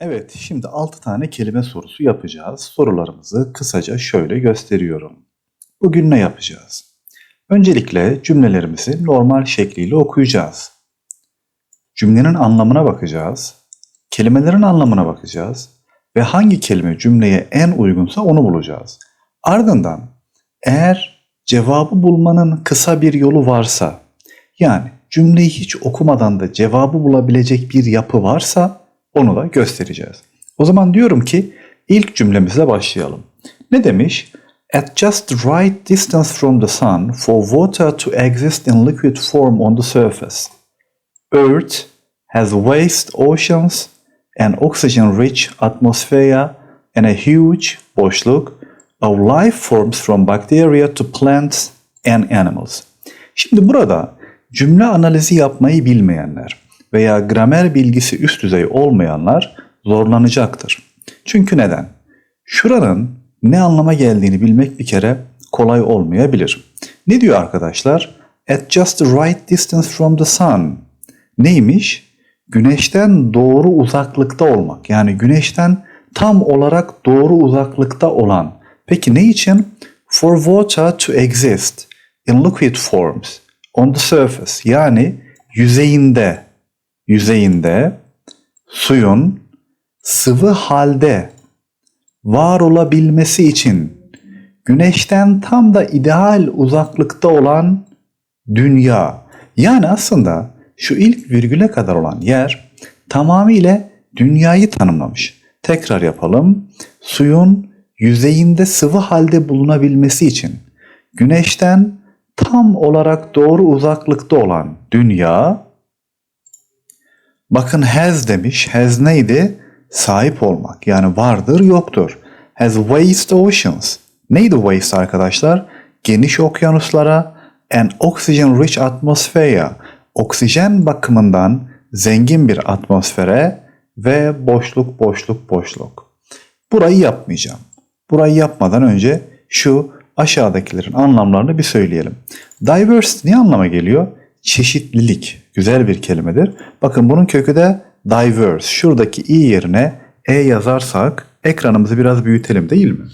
Evet, şimdi 6 tane kelime sorusu yapacağız. Sorularımızı kısaca şöyle gösteriyorum. Bugün ne yapacağız? Öncelikle cümlelerimizi normal şekliyle okuyacağız. Cümlenin anlamına bakacağız. Kelimelerin anlamına bakacağız. Ve hangi kelime cümleye en uygunsa onu bulacağız. Ardından eğer cevabı bulmanın kısa bir yolu varsa, yani cümleyi hiç okumadan da cevabı bulabilecek bir yapı varsa onu da göstereceğiz. O zaman diyorum ki ilk cümlemize başlayalım. Ne demiş? At just right distance from the sun for water to exist in liquid form on the surface. Earth has vast oceans, an oxygen-rich atmosphere, and a huge boşluk of life forms from bacteria to plants and animals. Şimdi burada cümle analizi yapmayı bilmeyenler veya gramer bilgisi üst düzey olmayanlar zorlanacaktır. Çünkü neden? Şuranın ne anlama geldiğini bilmek bir kere kolay olmayabilir. Ne diyor arkadaşlar? At just the right distance from the sun. Neymiş? Güneşten doğru uzaklıkta olmak. Yani güneşten tam olarak doğru uzaklıkta olan. Peki ne için? For water to exist in liquid forms on the surface. Yani yüzeyinde, yüzeyinde suyun sıvı halde var olabilmesi için güneşten tam da ideal uzaklıkta olan dünya. Yani aslında şu ilk virgüle kadar olan yer tamamıyla dünyayı tanımlamış. Tekrar yapalım. Suyun yüzeyinde sıvı halde bulunabilmesi için güneşten tam olarak doğru uzaklıkta olan dünya bakın has demiş. Has neydi? Sahip olmak. Yani vardır yoktur. Has vast oceans. Neydi waste arkadaşlar? Geniş okyanuslara and oxygen rich atmosphere. Oksijen bakımından zengin bir atmosfere ve boşluk boşluk boşluk. Burayı yapmayacağım. Burayı yapmadan önce şu aşağıdakilerin anlamlarını bir söyleyelim. Diversity ne anlama geliyor? Çeşitlilik. Güzel bir kelimedir. Bakın bunun kökü de diverse. Şuradaki i yerine e yazarsak ekranımızı biraz büyütelim değil mi?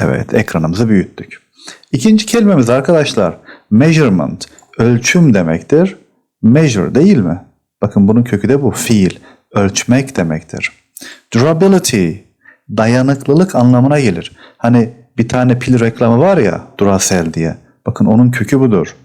Evet ekranımızı büyüttük. İkinci kelimemiz arkadaşlar measurement. Ölçüm demektir. Measure değil mi? Bakın bunun kökü de bu fiil. Ölçmek demektir. Durability dayanıklılık anlamına gelir. Hani bir tane pil reklamı var ya Duracell diye. Bakın onun kökü budur.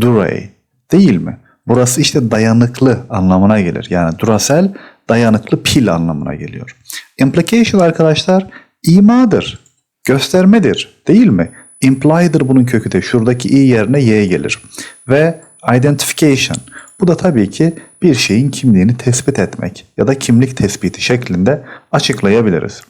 Duray değil mi? Burası işte dayanıklı anlamına gelir. Yani Duracell dayanıklı pil anlamına geliyor. Implication arkadaşlar imadır, göstermedir değil mi? Imply'dır bunun kökü de şuradaki i yerine y gelir. Ve identification bu da tabii ki bir şeyin kimliğini tespit etmek ya da kimlik tespiti şeklinde açıklayabiliriz.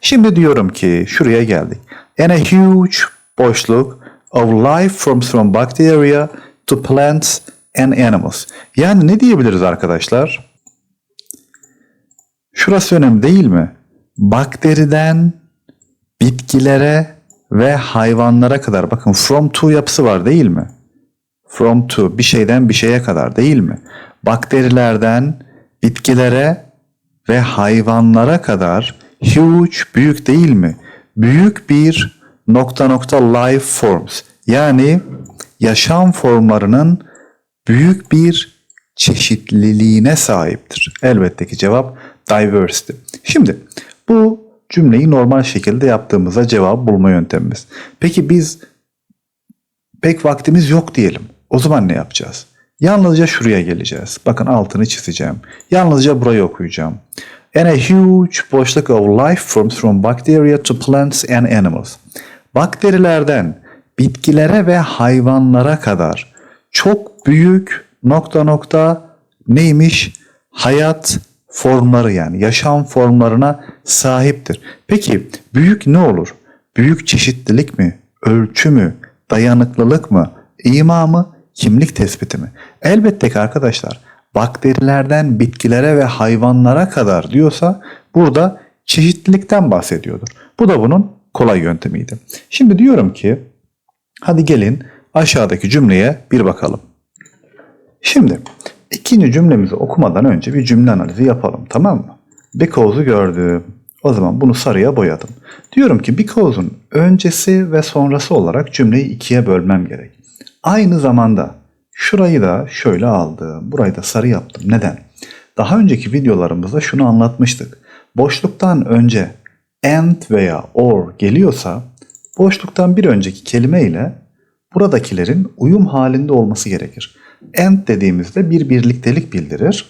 Şimdi diyorum ki şuraya geldik. And a huge boşluk of life forms from bacteria to plants and animals. Yani ne diyebiliriz arkadaşlar? Şurası önemli değil mi? Bakteriden bitkilere ve hayvanlara kadar bakın from to yapısı var değil mi? From to bir şeyden bir şeye kadar değil mi? Bakterilerden bitkilere ve hayvanlara kadar huge büyük değil mi? Büyük bir nokta nokta life forms yani yaşam formlarının büyük bir çeşitliliğine sahiptir. Elbette ki cevap diversity. Şimdi bu cümleyi normal şekilde yaptığımızda cevap bulma yöntemimiz. Peki biz pek vaktimiz yok diyelim. O zaman ne yapacağız? Yalnızca şuraya geleceğiz. Bakın altını çizeceğim. Yalnızca burayı okuyacağım. And a huge boşluk of life forms from bacteria to plants and animals. Bakterilerden bitkilere ve hayvanlara kadar çok büyük nokta nokta neymiş? Hayat formları yani yaşam formlarına sahiptir. Peki büyük ne olur? Büyük çeşitlilik mi? Ölçü mü? Dayanıklılık mı? İma mı? Kimlik tespiti mi? Elbette ki arkadaşlar bakterilerden bitkilere ve hayvanlara kadar diyorsa burada çeşitlilikten bahsediyordur. Bu da bunun kolay yöntemiydi. Şimdi diyorum ki hadi gelin aşağıdaki cümleye bir bakalım. Şimdi İkinci cümlemizi okumadan önce bir cümle analizi yapalım tamam mı? Because'u gördüm. O zaman bunu sarıya boyadım. Diyorum ki because'un öncesi ve sonrası olarak cümleyi ikiye bölmem gerek. Aynı zamanda şurayı da şöyle aldım. Burayı da sarı yaptım. Neden? Daha önceki videolarımızda şunu anlatmıştık. Boşluktan önce and veya or geliyorsa boşluktan bir önceki kelime ile buradakilerin uyum halinde olması gerekir. And dediğimizde bir birliktelik bildirir.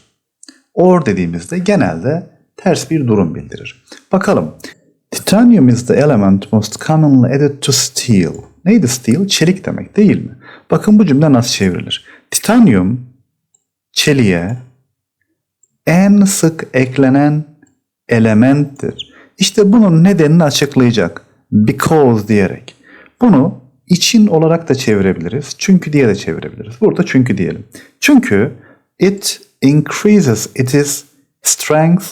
Or dediğimizde genelde ters bir durum bildirir. Bakalım. Titanium is the element most commonly added to steel. Neydi steel? Çelik demek değil mi? Bakın bu cümle nasıl çevrilir. Titanium çeliğe en sık eklenen elementtir. İşte bunun nedenini açıklayacak. Because diyerek. Bunu için olarak da çevirebiliriz. Çünkü diye de çevirebiliriz. Burada çünkü diyelim. Çünkü it increases its strength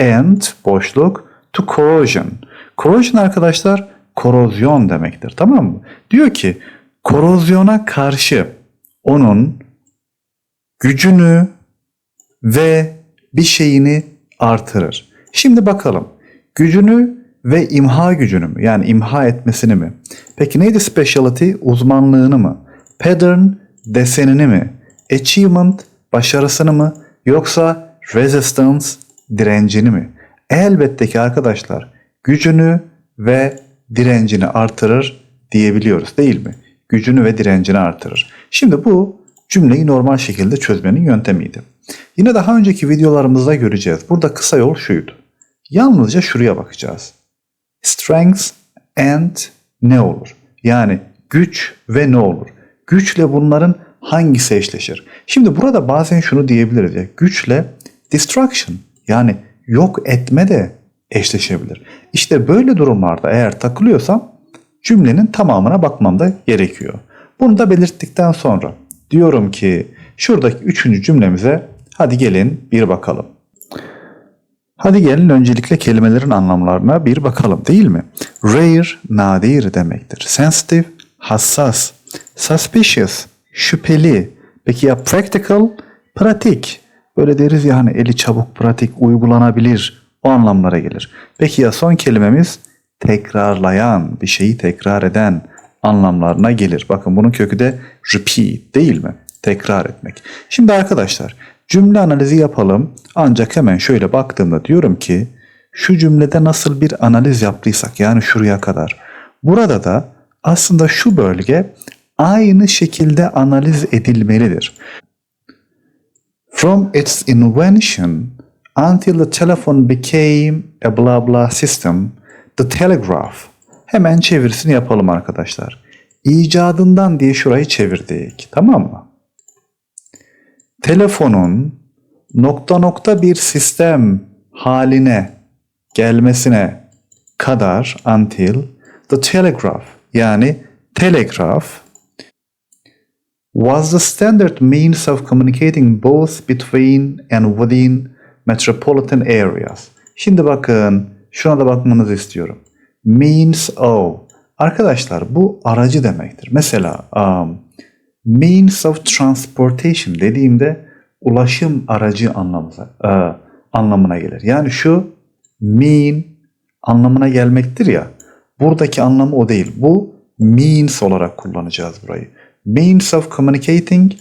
and boşluk to corrosion. Corrosion arkadaşlar korozyon demektir. Tamam mı? Diyor ki korozyona karşı onun gücünü ve bir şeyini artırır. Şimdi bakalım. Gücünü ve imha gücünü mü? Yani imha etmesini mi? Peki neydi specialty? Uzmanlığını mı? Pattern desenini mi? Achievement başarısını mı? Yoksa resistance direncini mi? Elbette ki arkadaşlar gücünü ve direncini artırır diyebiliyoruz değil mi? Gücünü ve direncini artırır. Şimdi bu cümleyi normal şekilde çözmenin yöntemiydi. Yine daha önceki videolarımızda göreceğiz. Burada kısa yol şuydu. Yalnızca şuraya bakacağız. Strength and ne olur? Yani güç ve ne olur? Güçle bunların hangisi eşleşir? Şimdi burada bazen şunu diyebiliriz ya. Güçle destruction yani yok etme de eşleşebilir. İşte böyle durumlarda eğer takılıyorsam cümlenin tamamına bakmam da gerekiyor. Bunu da belirttikten sonra diyorum ki şuradaki üçüncü cümlemize hadi gelin bir bakalım. Hadi gelin öncelikle kelimelerin anlamlarına bir bakalım değil mi? Rare, nadir demektir. Sensitive, hassas. Suspicious, şüpheli. Peki ya practical, pratik. Böyle deriz ya hani eli çabuk, pratik, uygulanabilir. O anlamlara gelir. Peki ya son kelimemiz tekrarlayan, bir şeyi tekrar eden anlamlarına gelir. Bakın bunun kökü de repeat değil mi? Tekrar etmek. Şimdi arkadaşlar cümle analizi yapalım. Ancak hemen şöyle baktığımda diyorum ki şu cümlede nasıl bir analiz yaptıysak yani şuraya kadar. Burada da aslında şu bölge aynı şekilde analiz edilmelidir. From its invention until the telephone became a blah blah system, the telegraph. Hemen çevirisini yapalım arkadaşlar. İcadından diye şurayı çevirdik. Tamam mı? Telefonun nokta nokta bir sistem haline gelmesine kadar until the telegraph yani telegraph was the standard means of communicating both between and within metropolitan areas. Şimdi bakın şuna da bakmanızı istiyorum. Means of. Arkadaşlar bu aracı demektir. Mesela um, means of transportation dediğimde ulaşım aracı anlamına, e, anlamına gelir. Yani şu mean anlamına gelmektir ya. Buradaki anlamı o değil. Bu means olarak kullanacağız burayı. Means of communicating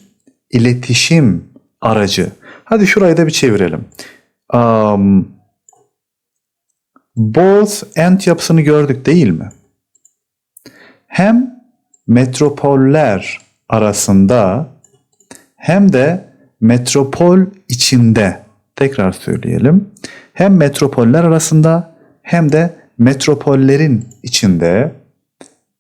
iletişim aracı. Hadi şurayı da bir çevirelim. Um, both and yapısını gördük değil mi? Hem metropoller arasında hem de metropol içinde tekrar söyleyelim. Hem metropoller arasında hem de metropollerin içinde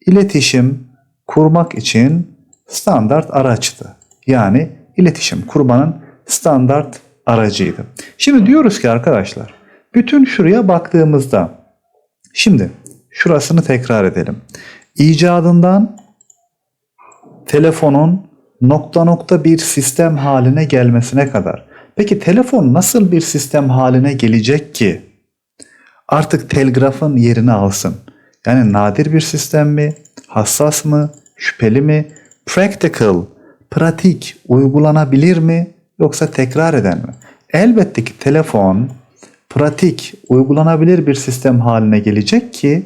iletişim kurmak için standart araçtı. Yani iletişim kurmanın standart aracıydı. Şimdi diyoruz ki arkadaşlar bütün şuraya baktığımızda şimdi şurasını tekrar edelim. İcadından telefonun nokta nokta bir sistem haline gelmesine kadar. Peki telefon nasıl bir sistem haline gelecek ki artık telgrafın yerini alsın? Yani nadir bir sistem mi? Hassas mı? Şüpheli mi? Practical, pratik, uygulanabilir mi? yoksa tekrar eden mi? Elbette ki telefon pratik, uygulanabilir bir sistem haline gelecek ki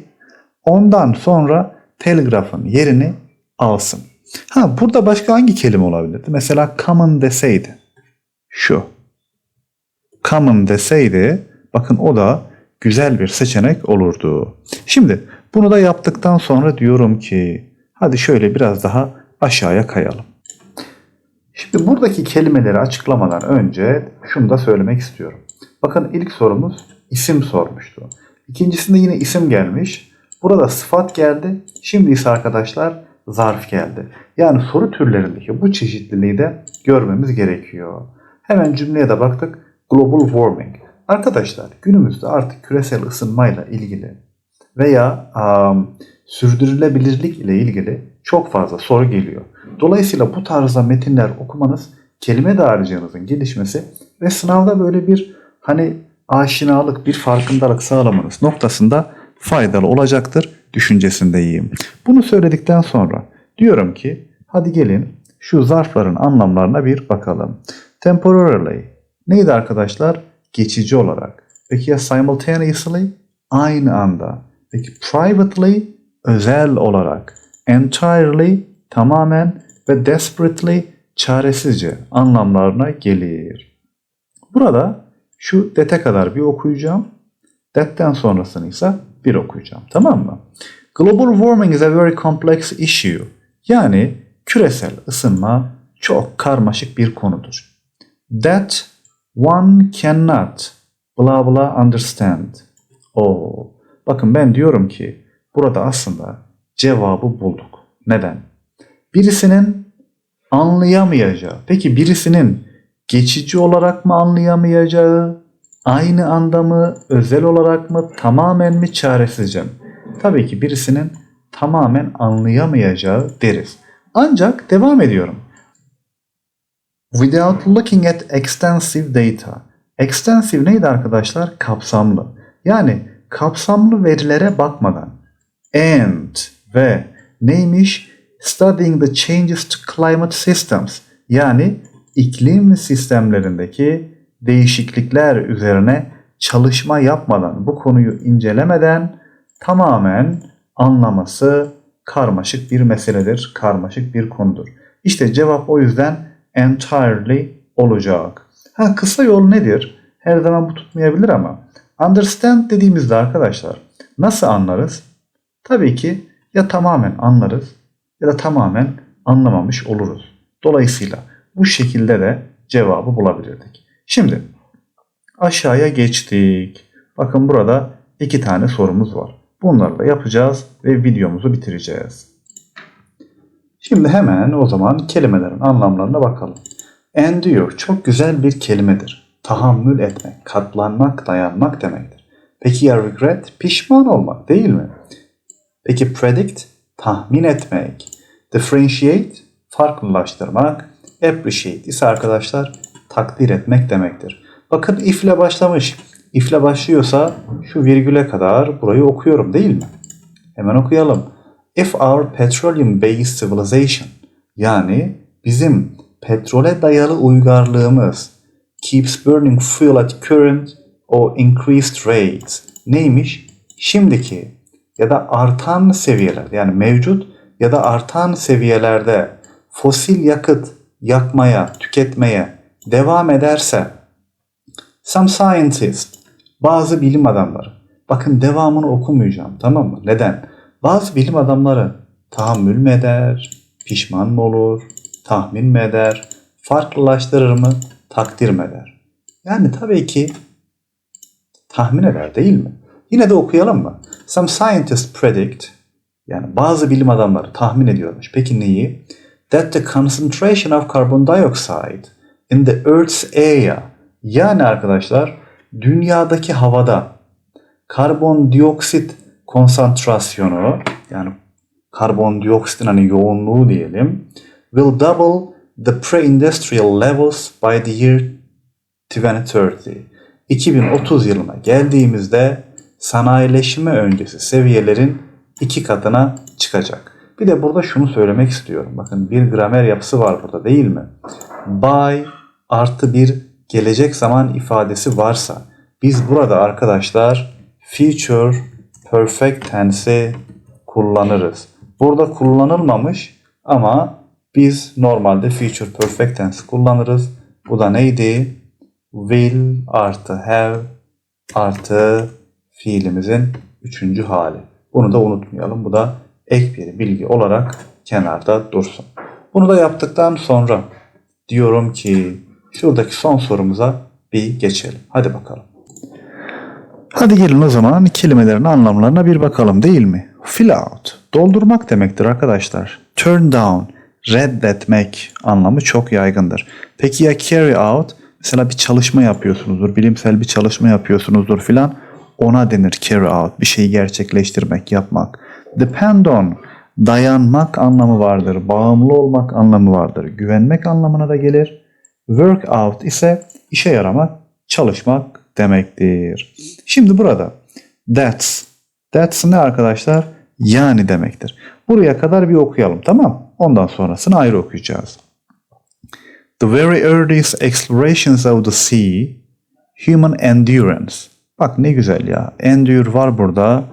ondan sonra telgrafın yerini alsın. Ha burada başka hangi kelime olabilirdi? Mesela common deseydi. Şu. Common deseydi bakın o da güzel bir seçenek olurdu. Şimdi bunu da yaptıktan sonra diyorum ki hadi şöyle biraz daha aşağıya kayalım. Şimdi buradaki kelimeleri açıklamadan önce şunu da söylemek istiyorum. Bakın ilk sorumuz isim sormuştu. İkincisinde yine isim gelmiş. Burada sıfat geldi. Şimdi ise arkadaşlar zarf geldi. Yani soru türlerindeki bu çeşitliliği de görmemiz gerekiyor. Hemen cümleye de baktık. Global warming. Arkadaşlar günümüzde artık küresel ısınmayla ilgili veya um, sürdürülebilirlik ile ilgili çok fazla soru geliyor. Dolayısıyla bu tarzda metinler okumanız kelime dağarcığınızın gelişmesi ve sınavda böyle bir hani aşinalık, bir farkındalık sağlamanız noktasında faydalı olacaktır düşüncesindeyim. Bunu söyledikten sonra diyorum ki hadi gelin şu zarfların anlamlarına bir bakalım. Temporarily neydi arkadaşlar? Geçici olarak. Peki ya simultaneously? Aynı anda. Peki privately? Özel olarak. Entirely? Tamamen ve desperately? Çaresizce anlamlarına gelir. Burada şu dete kadar bir okuyacağım. That'ten sonrasını ise bir okuyacağım. Tamam mı? Global warming is a very complex issue. Yani küresel ısınma çok karmaşık bir konudur. That one cannot bla bla understand. Oo. Bakın ben diyorum ki burada aslında cevabı bulduk. Neden? Birisinin anlayamayacağı, peki birisinin geçici olarak mı anlayamayacağı, aynı anda mı, özel olarak mı, tamamen mi çaresizce mi? Tabii ki birisinin tamamen anlayamayacağı deriz. Ancak devam ediyorum. Without looking at extensive data. Extensive neydi arkadaşlar? Kapsamlı. Yani kapsamlı verilere bakmadan and ve neymiş? Studying the changes to climate systems. Yani iklim sistemlerindeki değişiklikler üzerine çalışma yapmadan, bu konuyu incelemeden tamamen anlaması karmaşık bir meseledir, karmaşık bir konudur. İşte cevap o yüzden entirely olacak. Ha kısa yol nedir? Her zaman bu tutmayabilir ama understand dediğimizde arkadaşlar nasıl anlarız? Tabii ki ya tamamen anlarız ya da tamamen anlamamış oluruz. Dolayısıyla bu şekilde de cevabı bulabilirdik. Şimdi aşağıya geçtik. Bakın burada iki tane sorumuz var. Bunları da yapacağız ve videomuzu bitireceğiz. Şimdi hemen o zaman kelimelerin anlamlarına bakalım. Endure çok güzel bir kelimedir. Tahammül etmek, katlanmak, dayanmak demektir. Peki ya regret? Pişman olmak değil mi? Peki predict? Tahmin etmek. Differentiate? Farklılaştırmak. Appreciate ise arkadaşlar takdir etmek demektir. Bakın if ile başlamış. If ile başlıyorsa şu virgüle kadar burayı okuyorum değil mi? Hemen okuyalım. If our petroleum based civilization yani bizim petrole dayalı uygarlığımız keeps burning fuel at current or increased rates neymiş? Şimdiki ya da artan seviyeler yani mevcut ya da artan seviyelerde fosil yakıt yakmaya, tüketmeye devam ederse some scientists bazı bilim adamları bakın devamını okumayacağım tamam mı? Neden? Bazı bilim adamları tahammül mü eder, pişman mı olur, tahmin mi eder, farklılaştırır mı, takdir mi eder? Yani tabii ki tahmin eder değil mi? Yine de okuyalım mı? Some scientists predict yani bazı bilim adamları tahmin ediyormuş. Peki neyi? That the concentration of carbon dioxide in the Earth's area yani arkadaşlar dünyadaki havada karbondioksit konsantrasyonu yani karbondioksitin hani yoğunluğu diyelim will double the pre-industrial levels by the year 2030. 2030 yılına geldiğimizde sanayileşme öncesi seviyelerin iki katına çıkacak. Bir de burada şunu söylemek istiyorum. Bakın bir gramer yapısı var burada değil mi? By artı bir gelecek zaman ifadesi varsa biz burada arkadaşlar future perfect tense'i kullanırız. Burada kullanılmamış ama biz normalde future perfect tense kullanırız. Bu da neydi? Will artı have artı fiilimizin üçüncü hali. Bunu da unutmayalım. Bu da ek bir bilgi olarak kenarda dursun. Bunu da yaptıktan sonra diyorum ki şuradaki son sorumuza bir geçelim. Hadi bakalım. Hadi gelin o zaman kelimelerin anlamlarına bir bakalım değil mi? Fill out, doldurmak demektir arkadaşlar. Turn down, reddetmek anlamı çok yaygındır. Peki ya carry out? Mesela bir çalışma yapıyorsunuzdur, bilimsel bir çalışma yapıyorsunuzdur filan. Ona denir carry out, bir şeyi gerçekleştirmek, yapmak. Depend on, dayanmak anlamı vardır, bağımlı olmak anlamı vardır, güvenmek anlamına da gelir. Work out ise işe yaramak, çalışmak demektir. Şimdi burada that's, that's ne arkadaşlar? Yani demektir. Buraya kadar bir okuyalım tamam Ondan sonrasını ayrı okuyacağız. The very earliest explorations of the sea, human endurance. Bak ne güzel ya. Endure var burada.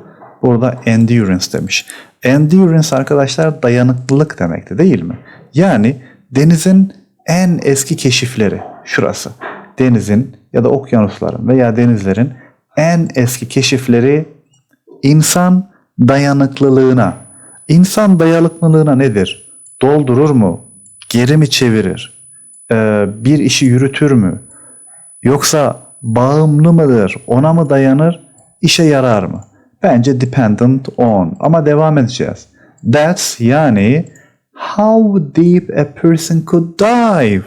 Burada endurance demiş. Endurance arkadaşlar dayanıklılık demekti değil mi? Yani denizin en eski keşifleri şurası. Denizin ya da okyanusların veya denizlerin en eski keşifleri insan dayanıklılığına. İnsan dayanıklılığına nedir? Doldurur mu? Geri mi çevirir? Ee, bir işi yürütür mü? Yoksa bağımlı mıdır? Ona mı dayanır? İşe yarar mı? Bence dependent on. Ama devam edeceğiz. That's yani how deep a person could dive.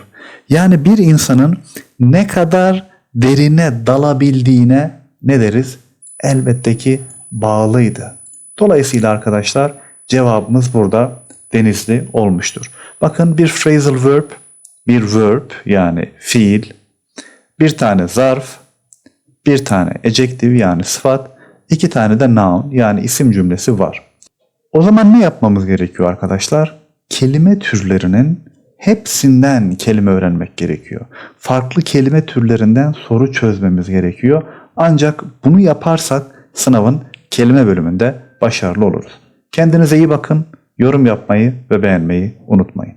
Yani bir insanın ne kadar derine dalabildiğine ne deriz? Elbette ki bağlıydı. Dolayısıyla arkadaşlar cevabımız burada denizli olmuştur. Bakın bir phrasal verb, bir verb yani fiil, bir tane zarf, bir tane adjective yani sıfat, iki tane de noun yani isim cümlesi var. O zaman ne yapmamız gerekiyor arkadaşlar? Kelime türlerinin hepsinden kelime öğrenmek gerekiyor. Farklı kelime türlerinden soru çözmemiz gerekiyor. Ancak bunu yaparsak sınavın kelime bölümünde başarılı oluruz. Kendinize iyi bakın. Yorum yapmayı ve beğenmeyi unutmayın.